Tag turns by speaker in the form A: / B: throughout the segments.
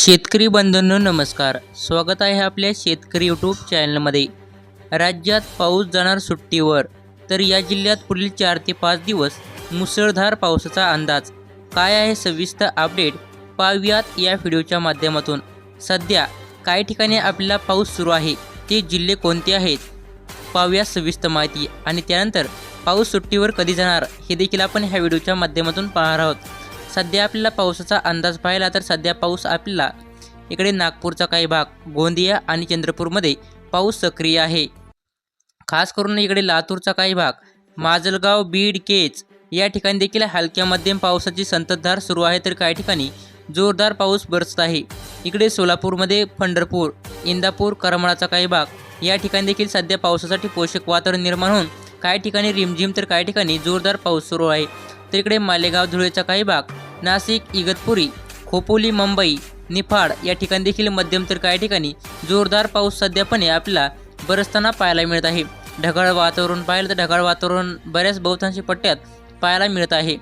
A: शेतकरी बंधूंनो नमस्कार. स्वागत आहे आपल्या शेतकरी यूट्यूब चॅनलमध्ये राज्यात पाऊस जाणार सुट्टीवर तर या जिल्ह्यात पुढील चार ते पाच दिवस मुसळधार पावसाचा अंदाज. काय आहे सविस्तर अपडेट पाहूयात या व्हिडिओच्या माध्यमातून. सध्या काही ठिकाणी आपल्याला पाऊस सुरू आहे ते जिल्हे कोणते आहेत? पाहूया सविस्तर माहिती आणि त्यानंतर पाऊस सुट्टीवर कधी जाणार हे देखील आपण ह्या व्हिडिओच्या माध्यमातून पाहणार आहोत. सध्या आपल्याला पावसाचा अंदाज पाहिला तर सध्या पाऊस आपल्याला इकडे नागपूरचा काही भाग गोंदिया आणि चंद्रपूरमध्ये पाऊस सक्रिय आहे. खास करून इकडे लातूरचा काही भाग माजलगाव बीड केज या ठिकाणी देखील हलक्या मध्यम पावसाची संततधार सुरू आहे तर काही ठिकाणी जोरदार पाऊस बरसत आहे. इकडे सोलापूरमध्ये पंढरपूर इंदापूर करमाळाचा काही भाग या ठिकाणी देखील सध्या पावसासाठी पोषक वातावरण निर्माण होऊन काही ठिकाणी रिमझिम तर काही ठिकाणी जोरदार पाऊस सुरू आहे. तर इकडे मालेगाव धुळेचा काही भाग नाशिक इगतपुरी खोपोली मुंबई निफाड या ठिकाणी देखील मध्यम तर काही ठिकाणी जोरदार पाऊस सध्यापणे आपल्याला बरसताना पाहायला मिळत आहे. ढगाळ वातावरण पाहिलं तर ढगाळ वातावरण बऱ्याच बहुतांशी पट्ट्यात पाहायला मिळत आहे.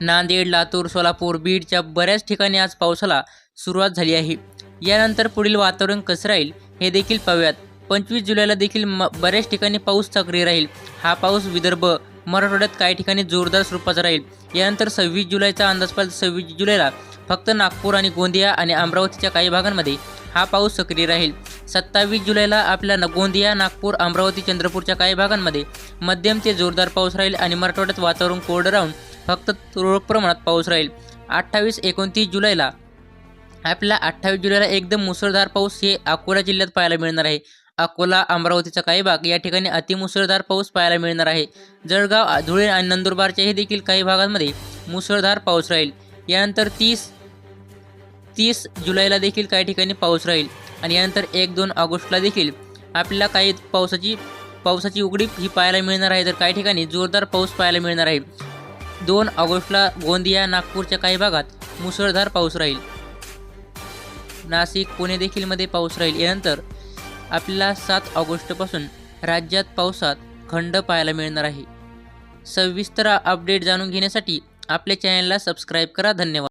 A: नांदेड लातूर सोलापूर बीडच्या बऱ्याच ठिकाणी आज पावसाला सुरुवात झाली आहे. यानंतर पुढील वातावरण कसं राहील हे देखील पाहूयात. पंचवीस जुलैला देखील म बऱ्याच ठिकाणी पाऊस सक्रिय राहील. हा पाऊस विदर्भ मराठवाड्यात काही ठिकाणी जोरदार स्वरूपाचा राहील. यानंतर सव्वीस जुलैचा अंदाज पाहिला सव्वीस जुलैला फक्त नागपूर आणि गोंदिया आणि अमरावतीच्या काही भागांमध्ये हा पाऊस सक्रिय राहील. सत्तावीस जुलैला आपल्या न- गोंदिया नागपूर अमरावती चंद्रपूरच्या काही भागांमध्ये मध्यम ते जोरदार पाऊस राहील आणि मराठवाड्यात वातावरण कोरडं राहून फक्त तुरळक प्रमाणात पाऊस राहील. अठ्ठावीस एकोणतीस जुलैला आपल्याला अठ्ठावीस जुलैला एकदम मुसळधार पाऊस हे अकोला जिल्ह्यात पाहायला मिळणार आहे. अकोला अमरावतीचा काही भाग या ठिकाणी अतिमुसळधार पाऊस पाहायला मिळणार आहे. जळगाव धुळे आणि नंदुरबारच्याही देखील काही भागांमध्ये मुसळधार पाऊस राहील. यानंतर तीस तीस जुलैला देखील काही ठिकाणी पाऊस राहील आणि यानंतर एक दोन ऑगस्टला देखील आपल्याला काही पावसाची पावसाची उघडीप ही पाहायला मिळणार आहे. तर काही ठिकाणी जोरदार पाऊस पाहायला मिळणार आहे. दोन ऑगस्टला गोंदिया नागपूरच्या काही भागात मुसळधार पाऊस राहील. नाशिक पुणे देखील मध्ये पाऊस राहील. यानंतर आपल्याला सात ऑगस्टपासून राज्यात पावसात खंड पाहायला मिळणार आहे. सविस्तर अपडेट जाणून घेण्यासाठी आपल्या चॅनलला सबस्क्राईब करा. धन्यवाद.